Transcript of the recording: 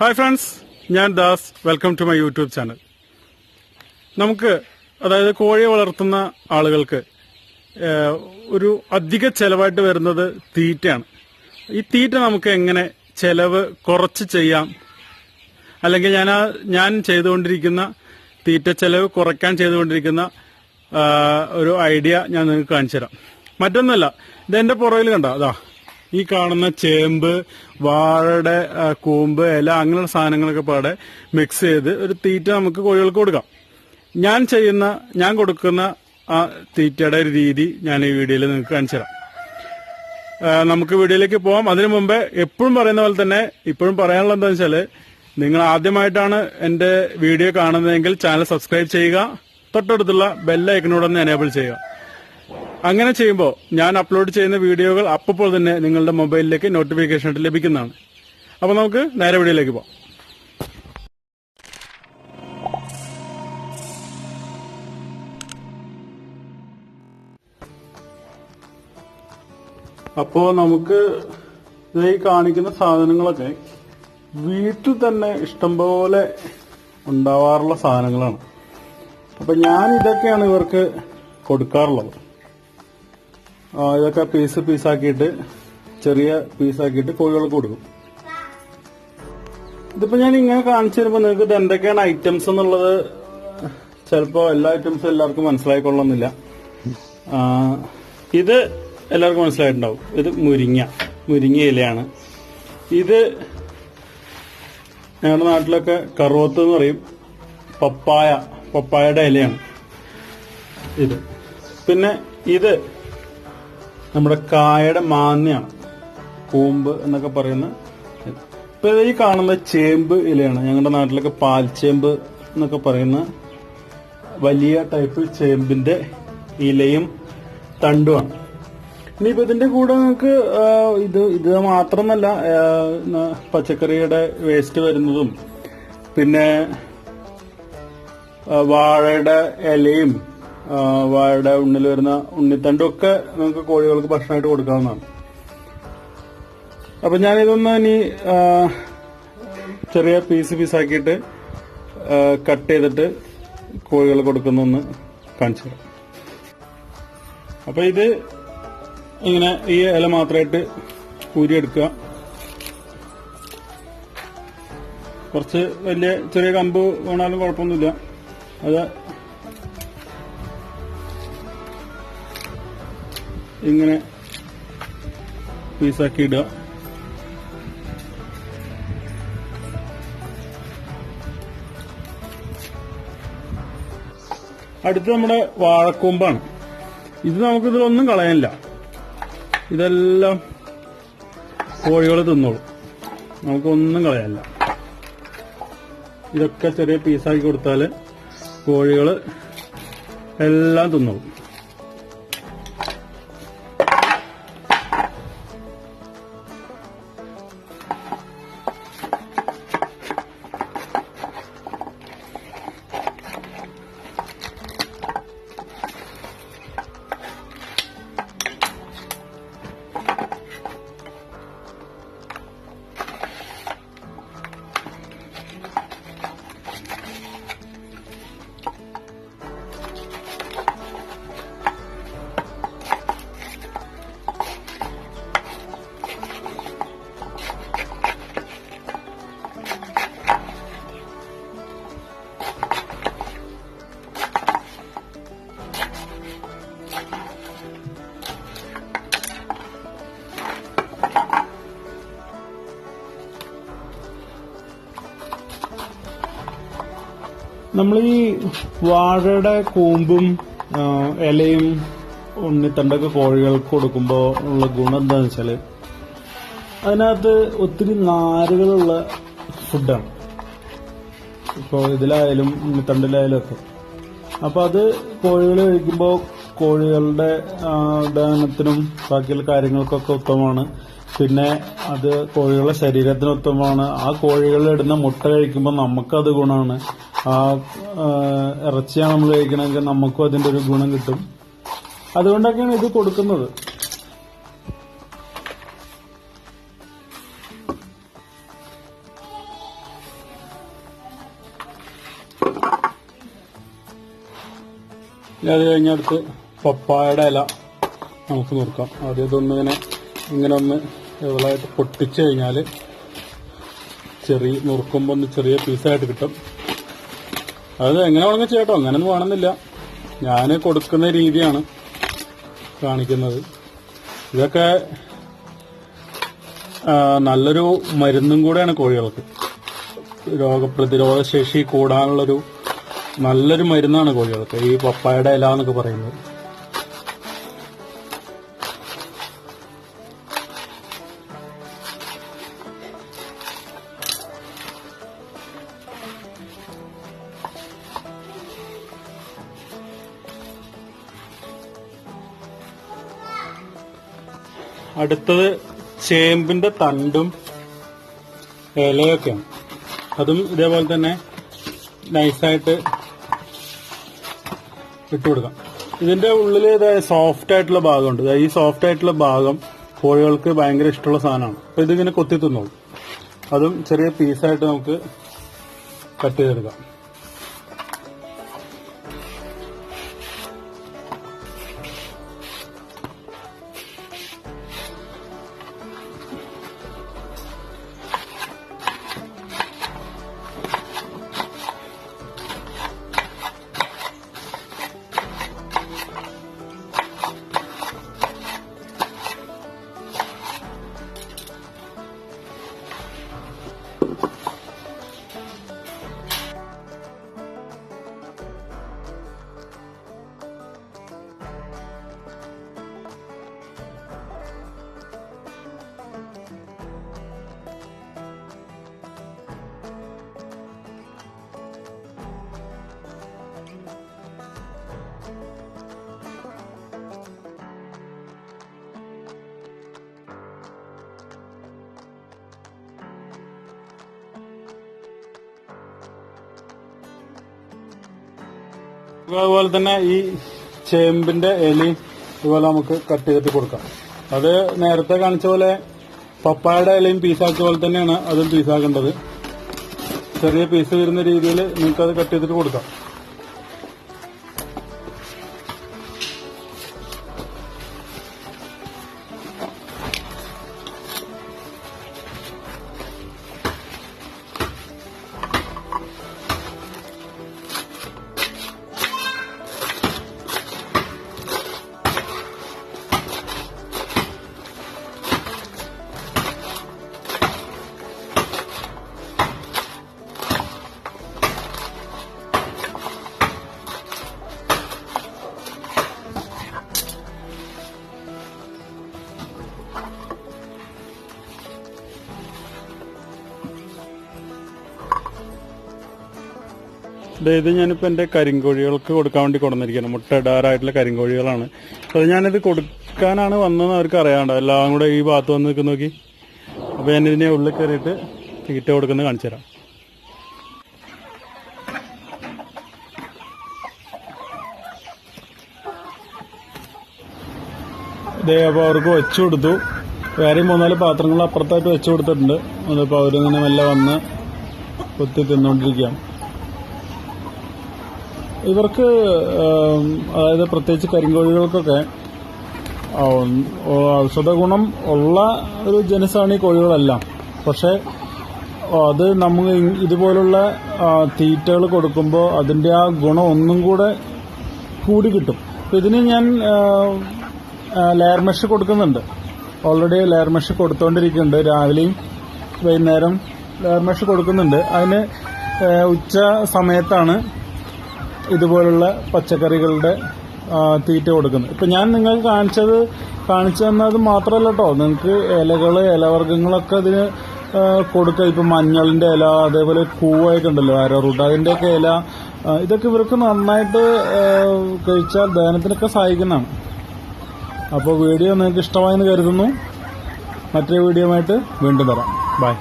Hi friends ഞാൻ Das. Welcome to my YouTube channel നമുക്ക് അതായത് കോഴിയെ വളർത്തുന്ന ആളുകൾക്ക് ഒരു അധിക ചെലവായിട്ട് വരുന്നത് തീറ്റയാണ്. ഈ തീറ്റ നമുക്ക് എങ്ങനെ ചെലവ് കുറച്ച് ചെയ്യാം? അല്ലെങ്കിൽ ഞാൻ ഞാൻ ചെയ്തുകൊണ്ടിരിക്കുന്ന തീറ്റ ചെലവ് കുറയ്ക്കാൻ ചെയ്തുകൊണ്ടിരിക്കുന്ന ഒരു ഐഡിയ ഞാൻ നിങ്ങൾക്ക് കാണിച്ചു തരാം മറ്റൊന്നല്ല ഇതെന്റെ പുറകിൽ കണ്ടോ? അതാ ഈ കാണുന്ന ചേമ്പ് വാഴയുടെ കൂമ്പ് ഇല അങ്ങനെയുള്ള സാധനങ്ങളൊക്കെ പാടെ മിക്സ് ചെയ്ത് ഒരു തീറ്റ നമുക്ക് കോഴികൾക്ക് കൊടുക്കാം. ഞാൻ ചെയ്യുന്ന ഞാൻ കൊടുക്കുന്ന ആ തീറ്റയുടെ ഒരു രീതി ഞാൻ ഈ വീഡിയോയിൽ നിങ്ങൾക്ക് കാണിച്ചു തരാം. നമുക്ക് വീഡിയോയിലേക്ക് പോവാം. അതിനു മുമ്പേ എപ്പോഴും പറയുന്ന പോലെ തന്നെ ഇപ്പോഴും പറയാനുള്ളത് എന്താണെന്ന് വെച്ചാൽ നിങ്ങൾ ആദ്യമായിട്ടാണ് എന്റെ വീഡിയോ കാണുന്നതെങ്കിൽ ചാനൽ സബ്സ്ക്രൈബ് ചെയ്യുക. തൊട്ടടുത്തുള്ള ബെല്ലൈക്കനോടൊന്ന് എനേബിൾ ചെയ്യുക. അങ്ങനെ ചെയ്യുമ്പോൾ ഞാൻ അപ്ലോഡ് ചെയ്യുന്ന വീഡിയോകൾ അപ്പോൾ തന്നെ നിങ്ങളുടെ മൊബൈലിലേക്ക് നോട്ടിഫിക്കേഷൻ ലഭിക്കുന്നതാണ്. അപ്പോൾ നമുക്ക് നേരെ വീഡിയോയിലേക്ക് പോകാം. അപ്പോൾ നമുക്ക് ഈ കാണിക്കുന്ന സാധനങ്ങളൊക്കെ വീട്ടിൽ തന്നെ ഇഷ്ടംപോലെ ഉണ്ടാവാറുള്ള സാധനങ്ങളാണ്. അപ്പം ഞാൻ ഇതൊക്കെയാണ് ഇവർക്ക് കൊടുക്കാറുള്ളത്. ഇതൊക്കെ പീസ് പീസാക്കിയിട്ട് ചെറിയ പീസാക്കിയിട്ട് കോഴികൾക്ക് കൊടുക്കും. ഇതിപ്പോ ഞാൻ ഇങ്ങനെ കാണിച്ചു തരുമ്പോ നിങ്ങൾക്ക് ഇത് എന്തൊക്കെയാണ് ഐറ്റംസ് എന്നുള്ളത് ചിലപ്പോ എല്ലാ ഐറ്റംസും എല്ലാവർക്കും മനസ്സിലായിക്കൊള്ളുന്നില്ല ഇത് എല്ലാവർക്കും മനസ്സിലായിട്ടുണ്ടാവും. ഇത് മുരിങ്ങ മുരിങ്ങ ഇലയാണ്. ഇത് ഞങ്ങളുടെ നാട്ടിലൊക്കെ കറുവത്ത് എന്ന് പറയും. പപ്പായ പപ്പായയുടെ ഇലയാണ് ഇത്. പിന്നെ ഇത് നമ്മുടെ കായയുടെ മാന്യാണ് കൂമ്പ് എന്നൊക്കെ പറയുന്ന. ഇപ്പൊ ഈ കാണുന്ന ചേമ്പ് ഇലയാണ്. ഞങ്ങളുടെ നാട്ടിലൊക്കെ പാൽച്ചേമ്പ് എന്നൊക്കെ പറയുന്ന വലിയ ടൈപ്പ് ചേമ്പിന്റെ ഇലയും തണ്ടുമാണ്. ഇനിയിപ്പോ ഇതിന്റെ കൂടെ നമുക്ക് ഇത് ഇത് മാത്രമല്ല പച്ചക്കറിയുടെ വേസ്റ്റ് വരുന്നതും. പിന്നെ വാഴയുടെ ഇലയും വാഴയുടെ ഉണ്ണിൽ വരുന്ന ഉണ്ണിത്തണ്ടൊക്കെ നമുക്ക് കോഴികൾക്ക് ഭക്ഷണമായിട്ട് കൊടുക്കാവുന്നതാണ്. അപ്പം ഞാനിതൊന്ന് ഇനി ചെറിയ പീസ് പീസാക്കിയിട്ട് കട്ട് ചെയ്തിട്ട് കോഴികൾ കൊടുക്കുന്നൊന്ന് കാണിച്ചു തരാം. അപ്പം ഇത് ഇങ്ങനെ ഈ ഇല മാത്രമായിട്ട് ഊരിയെടുക്കുക. കുറച്ച് വലിയ ചെറിയ കമ്പ് വേണാലും കുഴപ്പമൊന്നുമില്ല. അത് ഇങ്ങനെ പീസാക്കി ഇടുക. അടുത്ത് നമ്മുടെ വാഴക്കൂമ്പാണ്. ഇത് നമുക്ക് ഇതിലൊന്നും കളയാനില്ല. ഇതെല്ലാം കോഴികൾ തിന്നോളും. നമുക്കൊന്നും കളയാനില്ല. ഇതൊക്കെ ചെറിയ പീസാക്കി കൊടുത്താൽ കോഴികൾ എല്ലാം തിന്നോളും. നമ്മൾ ഈ വാഴയുടെ കൂമ്പും ഇലയും ഉണ്ണിത്തണ്ടൊക്കെ കോഴികൾക്ക് കൊടുക്കുമ്പോൾ ഉള്ള ഗുണം എന്താണെന്ന് വെച്ചാൽ അതിനകത്ത് ഒത്തിരി നാരുകളുള്ള ഫുഡാണ്. ഇപ്പോൾ ഇതിലായാലും ഉണ്ണിത്തണ്ടിലായാലും ഒക്കെ. അപ്പൊ അത് കോഴികൾ കഴിക്കുമ്പോൾ കോഴികളുടെ ദഹനത്തിനും ബാക്കിയുള്ള കാര്യങ്ങൾക്കൊക്കെ ഉത്തമമാണ്. പിന്നെ അത് കോഴികളുടെ ശരീരത്തിന് ഉത്തമമാണ്. ആ കോഴികൾ ഇടുന്ന മുട്ട കഴിക്കുമ്പോൾ നമുക്കത് ഗുണമാണ്. ആ ഇറച്ചിയാണ് നമ്മൾ കഴിക്കണമെങ്കിൽ നമുക്കും അതിന്റെ ഒരു ഗുണം കിട്ടും. അതുകൊണ്ടൊക്കെയാണ് ഇത് കൊടുക്കുന്നത്. അത് കഴിഞ്ഞടുത്ത് പപ്പായുടെ ഇല നമുക്ക് നോക്കാം. ആദ്യം ഇതൊന്ന് ഇങ്ങനെ ഇങ്ങനെ ഒന്ന് ഇവളായിട്ട് പൊട്ടിച്ചു കഴിഞ്ഞാൽ ചെറിയ നുറുക്കുമ്പോൾ ഒന്ന് ചെറിയ പീസായിട്ട് കിട്ടും. അത് എങ്ങനെ വേണമെങ്കിൽ ചെയ്യട്ടോ. അങ്ങനെയൊന്നും വേണമെന്നില്ല. ഞാൻ കൊടുക്കുന്ന രീതിയാണ് കാണിക്കുന്നത്. ഇതൊക്കെ നല്ലൊരു മരുന്നും കൂടെയാണ് കോഴികൾക്ക്. രോഗപ്രതിരോധ ശേഷി കൂടാനുള്ളൊരു നല്ലൊരു മരുന്നാണ് കോഴികൾക്ക്. ഈ പപ്പായുടെ ഇല എന്നൊക്കെ പറയുന്നത്. അടുത്തത് ചേമ്പിന്റെ തണ്ടും ഇലയൊക്കെയാണ്. അതും ഇതേപോലെ തന്നെ നൈസായിട്ട് ഇട്ട് കൊടുക്കാം. ഇതിന്റെ ഉള്ളിൽ സോഫ്റ്റ് ആയിട്ടുള്ള ഭാഗമുണ്ട്. ഈ സോഫ്റ്റ് ആയിട്ടുള്ള ഭാഗം കോഴികൾക്ക് ഭയങ്കര ഇഷ്ടമുള്ള സാധനമാണ്. അപ്പൊ ഇതിങ്ങനെ കൊത്തി തിന്നോളും. അതും ചെറിയ പീസായിട്ട് നമുക്ക് കട്ട് ചെയ്തെടുക്കാം. അതുപോലെ തന്നെ ഈ ചേമ്പിന്റെ ഇലയും ഇതുപോലെ നമുക്ക് കട്ട് ചെയ്തിട്ട് കൊടുക്കാം. അത് നേരത്തെ കാണിച്ച പോലെ പപ്പായുടെ ഇലയും പീസാക്കിയ പോലെ തന്നെയാണ് അതും പീസാക്കേണ്ടത് ചെറിയ പീസ് വരുന്ന രീതിയിൽ നിങ്ങൾക്ക് അത് കട്ട് ചെയ്തിട്ട് കൊടുക്കാം. ഇത് ഞാനിപ്പോൾ എന്റെ കരിങ്കോഴികൾക്ക് കൊടുക്കാൻ വേണ്ടി കൊണ്ടുവന്നിരിക്കുകയാണ്. മുട്ട ഇടാറായിട്ടുള്ള കരിങ്കോഴികളാണ്. അത് ഞാനിത് കൊടുക്കാനാണ് വന്നതെന്ന് അവർക്ക് അറിയാണ്ട് എല്ലാം കൂടെ ഈ ഭാഗത്ത് വന്ന് നിൽക്കുന്ന നോക്കി. അപ്പോൾ ഞാനിതിനെ ഉള്ളിൽ കയറിയിട്ട് തീറ്റ കൊടുക്കുന്നത് കാണിച്ചു തരാം. ഇതേ അപ്പോൾ അവർക്ക് വെച്ചു കൊടുത്തു. വേറെ മൂന്നാൽ പാത്രങ്ങൾ അപ്പുറത്തായിട്ട് വെച്ചു കൊടുത്തിട്ടുണ്ട്. അതിപ്പോൾ അവരിങ്ങനെ മെല്ലെ വന്ന് കൊത്തി തിന്നുകൊണ്ടിരിക്കുകയാണ് ഇവർക്ക് അതായത് പ്രത്യേകിച്ച് കരിങ്കോഴികൾക്കൊക്കെ ഔഷധ ഗുണം ഉള്ള ഒരു ജനസാണ് ഈ കോഴികളെല്ലാം. പക്ഷെ അത് നമ്മൾ ഇതുപോലുള്ള തീറ്റകൾ കൊടുക്കുമ്പോൾ അതിന്റെ ആ ഗുണം ഒന്നും കൂടെ കൂടി കിട്ടും. അപ്പൊ ഇതിന് ഞാൻ ലെയർ മെഷ് കൊടുക്കുന്നുണ്ട്. ഓൾറെഡി ലെയർ മെഷ് കൊടുത്തോണ്ടിരിക്കുന്നുണ്ട്. രാവിലെയും വൈകുന്നേരം ലെയർ മെഷ് കൊടുക്കുന്നുണ്ട്. അതിന് ഉച്ച സമയത്താണ് ഇതുപോലുള്ള പച്ചക്കറികളുടെ തീറ്റ കൊടുക്കുന്നത്. ഇപ്പം ഞാൻ നിങ്ങൾക്ക് കാണിച്ചത് കാണിച്ചു തന്നത് മാത്രമല്ല കേട്ടോ നിങ്ങൾക്ക് ഇലകൾ ഇലവർഗങ്ങളൊക്കെ അതിന് കൊടുക്കുക ഇപ്പം മഞ്ഞളിന്റെ ഇല അതേപോലെ കൂവയൊക്കെ ഉണ്ടല്ലോ അരറൂട്ട്. അതിന്റെയൊക്കെ ഇല ഇതൊക്കെ ഇവർക്ക് നന്നായിട്ട് കഴിച്ചാൽ ദഹനത്തിനൊക്കെ സഹായിക്കുന്നതാണ്. അപ്പോൾ വീഡിയോ നിങ്ങൾക്ക് ഇഷ്ടമായെന്ന് കരുതുന്നു. മറ്റേ വീഡിയോ ആയിട്ട് വീണ്ടും വരാം. ബൈ.